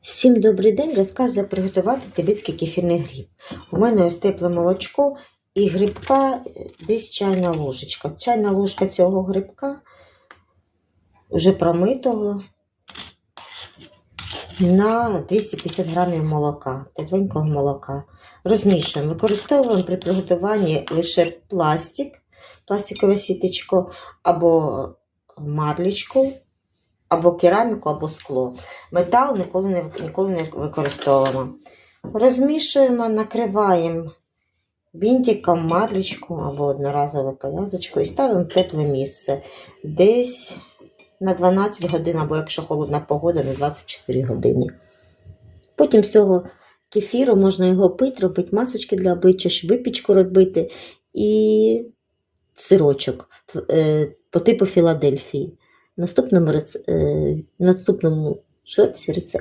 Всім добрий день. Розказую, приготувати тибетський кефірний гриб. У мене ось тепле молочко і грибка е, десь чайна ложечка. Чайна ложка цього грибка, вже промитого, на 250 грамів молока, тепленького молока. Розмішуємо. Використовуємо при приготуванні лише пластик, пластикове сітечко або марлічку, або кераміку, або скло. Метал ніколи не, ніколи не використовуємо. Розмішуємо, накриваємо бінтиком, марлічку або одноразову пов'язочку і ставимо в тепле місце. Десь на 12 годин, або якщо холодна погода, на 24 години. Потім з цього кефіру можна його пити, робити масочки для обличчя, випічку робити і сирочок е, по типу Філадельфії. В наступному, рец... е, в наступному шорці рецепт.